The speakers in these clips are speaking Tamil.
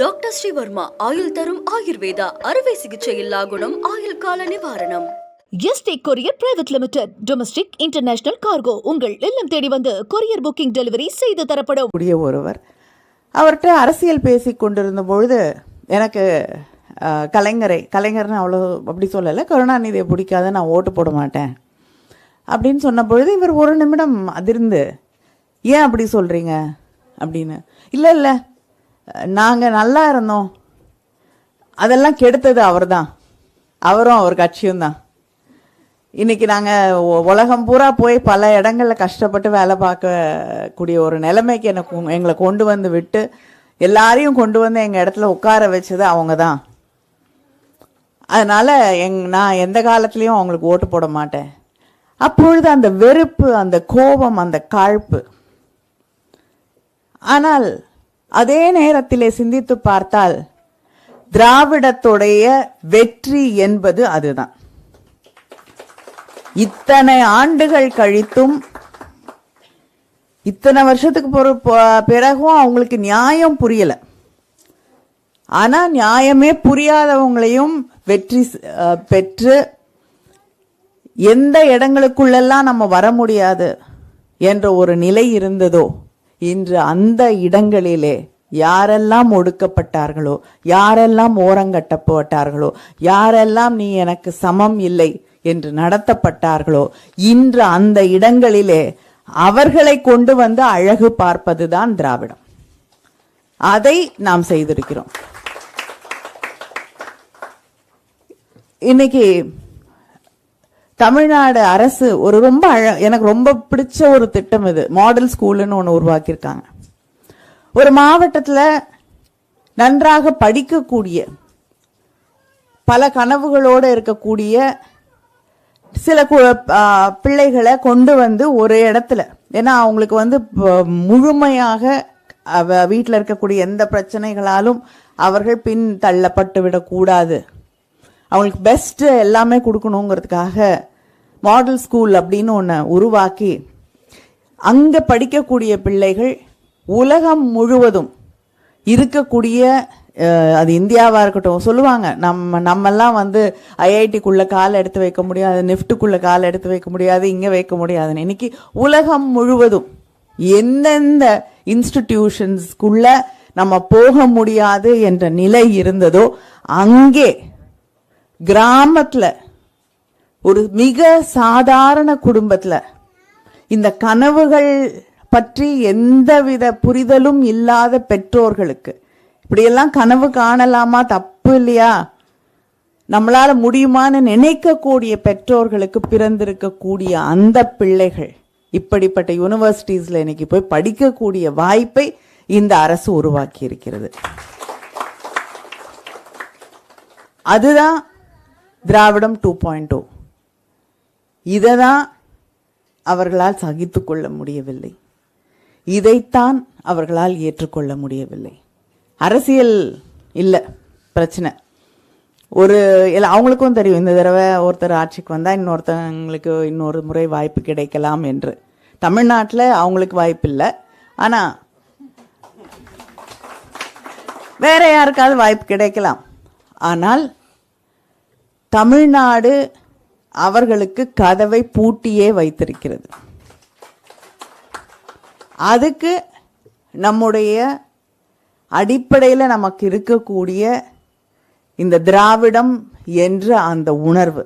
டாக்டர் ஸ்ரீவர்மா ஆயுள் தரும் ஆயுர்வேதா அறுவை சிகிச்சையில்லா குணம் ஆயுள் கால நிவாரணம். S T courier private limited domestic international cargo உங்கள் இல்லம் தேடி வந்து கொரியர் புக்கிங் டெலிவரி செய்து தரப்படும். கூடிய ஒருவர். அவர்கிட்ட அரசியல் பேசி கொண்டிருந்த பொழுது எனக்கு கலைஞரை கலைஞர்னு அவ்வளோ அப்படி சொல்லலை கருணாநிதியை பிடிக்காத நான் ஓட்டு போட மாட்டேன். அப்படின்னு சொன்ன பொழுது இவர் ஒரு நிமிடம் அதிர்ந்து ஏன் அப்படி சொல்கிறீங்க அப்படின்னு. இல்லை இல்லை. நாங்கள் நல்லா இருந்தோம். அதெல்லாம் கெடுத்தது அவர் தான் அவரும் அவர் கட்சியும் தான். இன்னைக்கு நாங்கள் உலகம் பூரா போய் பல இடங்களில் கஷ்டப்பட்டு வேலை பார்க்கக்கூடிய ஒரு நிலைமைக்கு எனக்கு எங்களை கொண்டு வந்து விட்டு எல்லாரையும் கொண்டு வந்து எங்கள் இடத்துல உட்கார வச்சது அவங்க தான் அதனால் எங் நான் எந்த காலத்துலேயும் அவங்களுக்கு ஓட்டு போட மாட்டேன். அப்பொழுது அந்த வெறுப்பு அந்த கோபம் அந்த காழ்ப்பு ஆனால் அதே நேரத்திலே சிந்தித்து பார்த்தால் திராவிடத்துடைய வெற்றி என்பது அதுதான். இத்தனை ஆண்டுகள் கழித்தும் இத்தனை வருஷத்துக்கு பொறு- ப- பிறகும் அவங்களுக்கு நியாயம் புரியல. ஆனா நியாயமே புரியாதவங்களையும் வெற்றி பெற்று எந்த இடங்களுக்குள்ளெல்லாம் நம்ம வர முடியாது என்ற ஒரு நிலை இருந்ததோ இன்று அந்த இடங்களிலே யாரெல்லாம் ஒடுக்கப்பட்டார்களோ யாரெல்லாம் ஓரங்கட்டப்பட்டார்களோ யாரெல்லாம் நீ எனக்கு சமம் இல்லை என்று நடத்தப்பட்டார்களோ இன்று அந்த இடங்களிலே அவர்களை கொண்டு வந்து அழகு பார்ப்பதுதான் திராவிடம். அதை நாம் செய்திருக்கிறோம். இன்னைக்கு தமிழ்நாடு அரசு ஒரு ரொம்ப அழ எனக்கு ரொம்ப பிடிச்ச ஒரு திட்டம் இது. மாடல் ஸ்கூலுன்னு ஒன்று உருவாக்கியிருக்காங்க. ஒரு மாவட்டத்தில் நன்றாக படிக்கக்கூடிய பல கனவுகளோடு இருக்கக்கூடிய சில கு- பிள்ளைகளை கொண்டு வந்து ஒரு இடத்துல ஏன்னா அவங்களுக்கு வந்து முழுமையாக வீட்டில் இருக்கக்கூடிய எந்த பிரச்சனைகளாலும் அவர்கள் பின் தள்ளப்பட்டு விடக்கூடாது. அவங்களுக்கு பெஸ்ட்டு எல்லாமே கொடுக்கணுங்கிறதுக்காக மாடல் ஸ்கூல் அப்படின்னு ஒன்று உருவாக்கி அங்கே படிக்கக்கூடிய பிள்ளைகள் உலகம் முழுவதும் இருக்கக்கூடிய அது இந்தியாவாக இருக்கட்டும் சொல்லுவாங்க. நம்ம நம்மெல்லாம் வந்து ஐஐடிக்குள்ளே கால் எடுத்து வைக்க முடியாது நிஃப்ட்டுக்குள்ளே கால் எடுத்து வைக்க முடியாது இங்கே வைக்க முடியாதுன்னு. இன்னைக்கு உலகம் முழுவதும் எந்தெந்த இன்ஸ்டிடியூஷன்ஸ்குள்ளே நம்ம போக முடியாது என்ற நிலை இருந்ததோ அங்கே கிராமத்தில் ஒரு மிக சாதாரண குடும்பத்தில் இந்த கனவுகள் பற்றி எந்தவித புரிதலும் இல்லாத பெற்றோர்களுக்கு இப்படியெல்லாம் கனவு காணலாமா? தப்பு இல்லையா? நம்மளால முடியுமான்னு நினைக்கக்கூடிய பெற்றோர்களுக்கு பிறந்திருக்கக்கூடிய அந்த பிள்ளைகள் இப்படிப்பட்ட யூனிவர்சிட்டிஸில் இன்னைக்கு போய் படிக்கக்கூடிய வாய்ப்பை இந்த அரசு உருவாக்கி இருக்கிறது அதுதான் திராவிடம் டூ பாயிண்ட் டூ இதை தான் அவர்களால் சகித்து கொள்ள முடியவில்லை. இதைத்தான் அவர்களால் ஏற்றுக்கொள்ள முடியவில்லை. அரசியல் இல்லை பிரச்சனை. ஒரு இல்ல அவங்களுக்கும் தெரியும் இந்த தடவை ஒருத்தர் ஆட்சிக்கு வந்தால் இன்னொருத்தவங்களுக்கு இன்னொரு முறை வாய்ப்பு கிடைக்கலாம் என்று. தமிழ்நாட்டில் அவங்களுக்கு வாய்ப்பு இல்லை. ஆனால் வேற யாருக்காவது வாய்ப்பு கிடைக்கலாம். ஆனால் தமிழ்நாடு அவர்களுக்கு கதவை பூட்டியே வைத்திருக்கிறது. அதுக்கு நம்முடைய அடிப்படையில் நமக்கு இருக்கக்கூடிய இந்த திராவிடம் என்ற அந்த உணர்வு.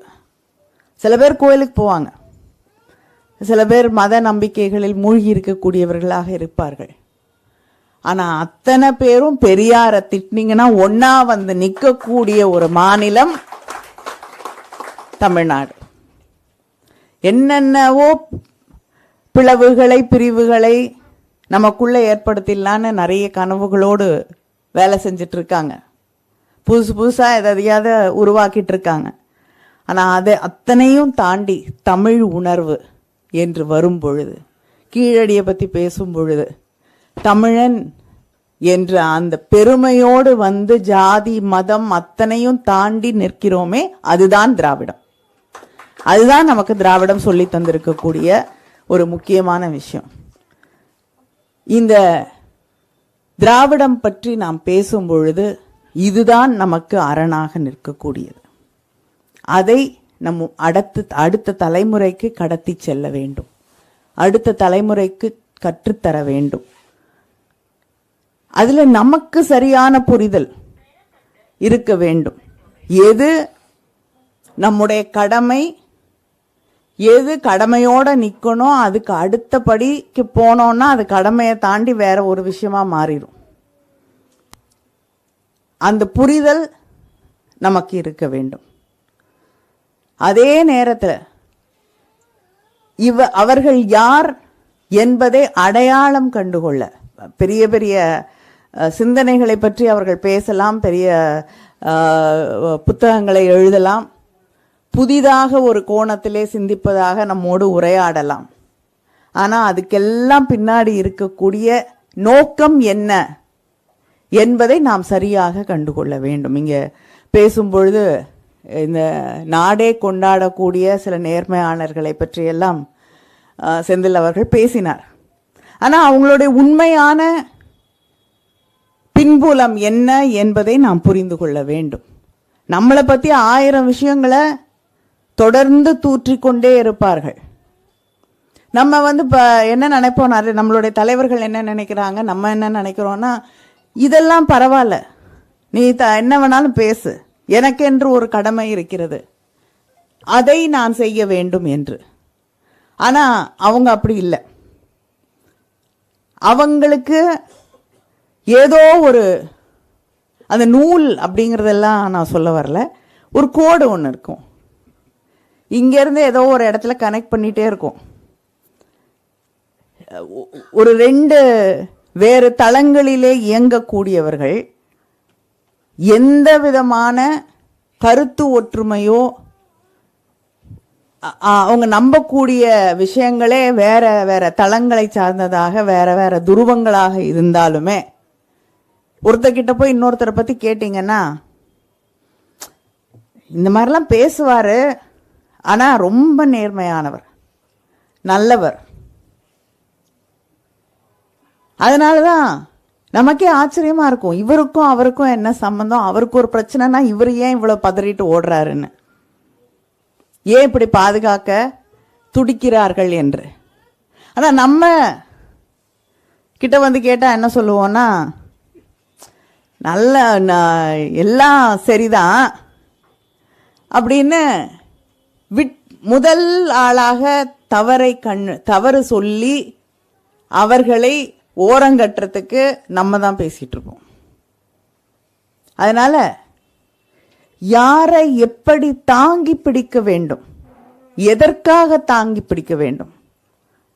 சில பேர் கோயிலுக்கு போவாங்க. சில பேர் மத நம்பிக்கைகளில் மூழ்கி இருக்கக்கூடியவர்களாக இருப்பார்கள். ஆனால் அத்தனை பேரும் பெரியாரை திட்டினீங்கன்னா ஒன்றா வந்து நிற்கக்கூடிய ஒரு மாநிலம் தமிழ்நாடு. என்னென்னவோ பிளவுகளை பிரிவுகளை நமக்குள்ளே ஏற்படுத்திடலான்னு நிறைய கனவுகளோடு வேலை செஞ்சிட்ருக்காங்க. புதுசு புதுசாக எதையாவது உருவாக்கிட்டு இருக்காங்க ஆனால் அதை அத்தனையும் தாண்டி தமிழ் உணர்வு என்று வரும் பொழுது கீழடியை பற்றி பேசும் பொழுது தமிழன் என்ற அந்த பெருமையோடு வந்து ஜாதி மதம் அத்தனையும் தாண்டி நிற்கிறோமே அதுதான் திராவிடம். அதுதான் நமக்கு திராவிடம் சொல்லி தந்திருக்கக்கூடிய ஒரு முக்கியமான விஷயம். இந்த திராவிடம் பற்றி நாம் பேசும் பொழுது இதுதான் நமக்கு அரணாக நிற்கக்கூடியது. அதை நம் அடுத்த அடுத்த தலைமுறைக்கு கடத்தி செல்ல வேண்டும். அடுத்த தலைமுறைக்கு கற்றுத்தர வேண்டும். அதில் நமக்கு சரியான புரிதல் இருக்க வேண்டும். எது நம்முடைய கடமை எது கடமையோட நிற்கணும் அதுக்கு அடுத்தபடிக்கு போனோம்னா அது கடமையை தாண்டி வேற ஒரு விஷயமா மாறிடும் அந்த புரிதல் நமக்கு இருக்க வேண்டும். அதே நேரத்தில் இவ அவர்கள் யார் என்பதை அடையாளம் கண்டுகொள்ள பெரிய பெரிய சிந்தனைகளை பற்றி அவர்கள் பேசலாம் பெரிய புத்தகங்களை எழுதலாம். புதிதாக ஒரு கோணத்திலே சிந்திப்பதாக நம்மோடு உரையாடலாம். ஆனால் அதுக்கெல்லாம் பின்னாடி இருக்கக்கூடிய நோக்கம் என்ன என்பதை நாம் சரியாக கண்டுகொள்ள வேண்டும். இங்கே பேசும் பொழுது இந்த நாடே கொண்டாடக்கூடிய சில நேர்மையாளர்களை பற்றியெல்லாம் செந்தில் அவர்கள் பேசினார். ஆனால் அவங்களுடைய உண்மையான பின்புலம் என்ன என்பதை நாம் புரிந்து கொள்ள வேண்டும். நம்மளை பற்றி ஆயிரம் விஷயங்களை தொடர்ந்து தூற்றிக்கொண்டே இருப்பார்கள். நம்ம வந்து இப்போ என்ன நினைப்போம்? நம்மளுடைய தலைவர்கள் என்ன நினைக்கிறாங்க? நம்ம என்ன நினைக்கிறோன்னா இதெல்லாம் பரவாயில்ல. நீ த என்ன வேணாலும் பேசு. எனக்கென்று ஒரு கடமை இருக்கிறது. அதை நான் செய்ய வேண்டும் என்று. ஆனால் அவங்க அப்படி இல்லை. அவங்களுக்கு ஏதோ ஒரு அந்த நூல் அப்படிங்கிறதெல்லாம் நான் சொல்ல வரல. ஒரு கோடு ஒன்று இருக்கும். இங்கேருந்து ஏதோ ஒரு இடத்துல கனெக்ட் பண்ணிகிட்டே இருக்கும். ஒரு ரெண்டு வேறு தளங்களிலே இயங்கக்கூடியவர்கள் எந்த விதமான கருத்து ஒற்றுமையோ அவங்க நம்பக்கூடிய விஷயங்களே வேற வேற தளங்களை சார்ந்ததாக வேற வேற துருவங்களாக இருந்தாலுமே ஒருத்தர்கிட்ட போய் இன்னொருத்தரை பற்றி கேட்டிங்கன்னா இந்த மாதிரிலாம் பேசுவார். ஆனால் ரொம்ப நேர்மையானவர். நல்லவர். அதனாலதான் நமக்கே ஆச்சரியமாக இருக்கும். இவருக்கும் அவருக்கும் என்ன சம்மந்தம் அவருக்கு ஒரு பிரச்சனைனா இவர் ஏன் இவ்வளோ பதறிட்டு ஓடுறாருன்னு? ஏன் இப்படி பாதுகாக்க துடிக்கிறார்கள் என்று? ஆனால் நம்ம கிட்ட வந்து கேட்டால் என்ன சொல்லுவோம்னா நல்ல எல்லாம் சரிதான் அப்படின்னு விட் முதல் ஆளாக தவறை கண் தவறு சொல்லி அவர்களை ஓரங்கட்டுறதுக்கு நம்ம தான் பேசிகிட்டு இருக்கோம். அதனால் யாரை எப்படி தாங்கி பிடிக்க வேண்டும்? எதற்காக தாங்கி பிடிக்க வேண்டும்?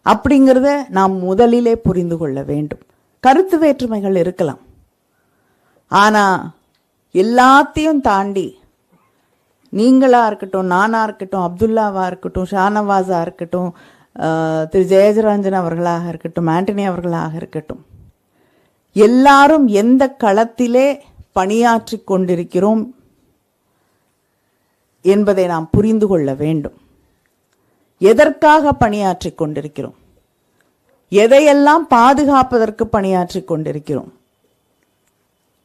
அப்படிங்கிறத நாம் முதலிலே புரிந்து கொள்ள வேண்டும். கருத்து வேற்றுமைகள் இருக்கலாம். ஆனால் எல்லாத்தையும் தாண்டி நீங்களாக இருக்கட்டும் நானா இருக்கட்டும் அப்துல்லாவா இருக்கட்டும் ஷானவாஸாக இருக்கட்டும் திரு ஜெயஜரஞ்சன் அவர்களாக இருக்கட்டும் ஆண்டனி அவர்களாக இருக்கட்டும். எல்லாரும் எந்த களத்திலே பணியாற்றி கொண்டிருக்கிறோம் என்பதை நாம் புரிந்து கொள்ள வேண்டும். எதற்காக பணியாற்றி கொண்டிருக்கிறோம்? எதையெல்லாம் பாதுகாப்பதற்கு பணியாற்றி கொண்டிருக்கிறோம்?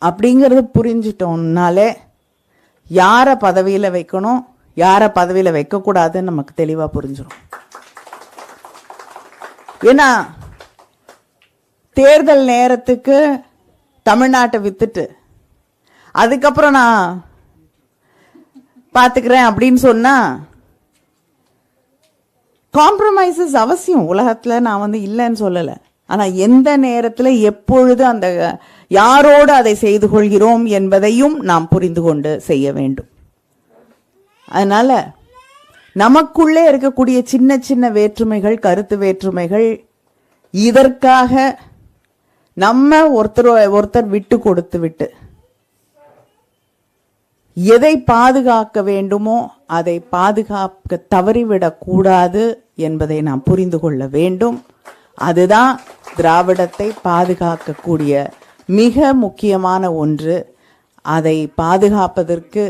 அப்படிங்கிறது புரிஞ்சிட்டோம்னாலே யாரை பதவியில் வைக்கணும் யாரை பதவியில் வைக்கக்கூடாதுன்னு நமக்கு தெளிவாக புரிஞ்சிடும் ஏன்னா தேர்தல் நேரத்துக்கு தமிழ்நாட்டை வித்துட்டு அதுக்கப்புறம் நான் பார்த்துக்கிறேன் அப்படின்னு சொன்னால் காம்ப்ரமைசஸ் அவசியம். உலகத்தில் நான் வந்து இல்லைன்னு சொல்லலை. ஆனால் எந்த நேரத்தில் எப்பொழுது அந்த யாரோடு அதை செய்து கொள்கிறோம் என்பதையும் நாம் புரிந்து கொண்டு செய்ய வேண்டும். அதனால் நமக்குள்ளே இருக்கக்கூடிய சின்ன சின்ன வேற்றுமைகள் கருத்து வேற்றுமைகள் இதற்காக நம்ம ஒருத்தர் ஒருத்தர் விட்டு கொடுத்து விட்டு எதை பாதுகாக்க வேண்டுமோ அதை பாதுகாக்க தவறிவிடக்கூடாது என்பதை நாம் புரிந்து கொள்ள வேண்டும். அதுதான் திராவிடத்தை பாதுகாக்கக்கூடிய மிக முக்கியமான ஒன்று. அதை பாதுகாப்பதற்கு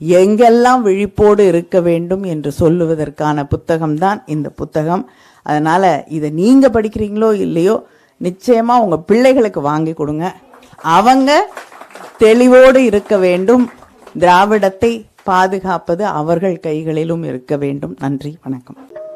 எங்கெல்லாம் விழிப்போடு இருக்க வேண்டும் என்று சொல்லுவதற்கான புத்தகம்தான் இந்த புத்தகம். அதனால் இதை நீங்கள் படிக்கிறீங்களோ இல்லையோ நிச்சயமாக உங்கள் பிள்ளைகளுக்கு வாங்கி கொடுங்க. அவங்க தெளிவோடு இருக்க வேண்டும். திராவிடத்தை பாதுகாப்பது அவர்கள் கைகளிலும் இருக்க வேண்டும். நன்றி வணக்கம்.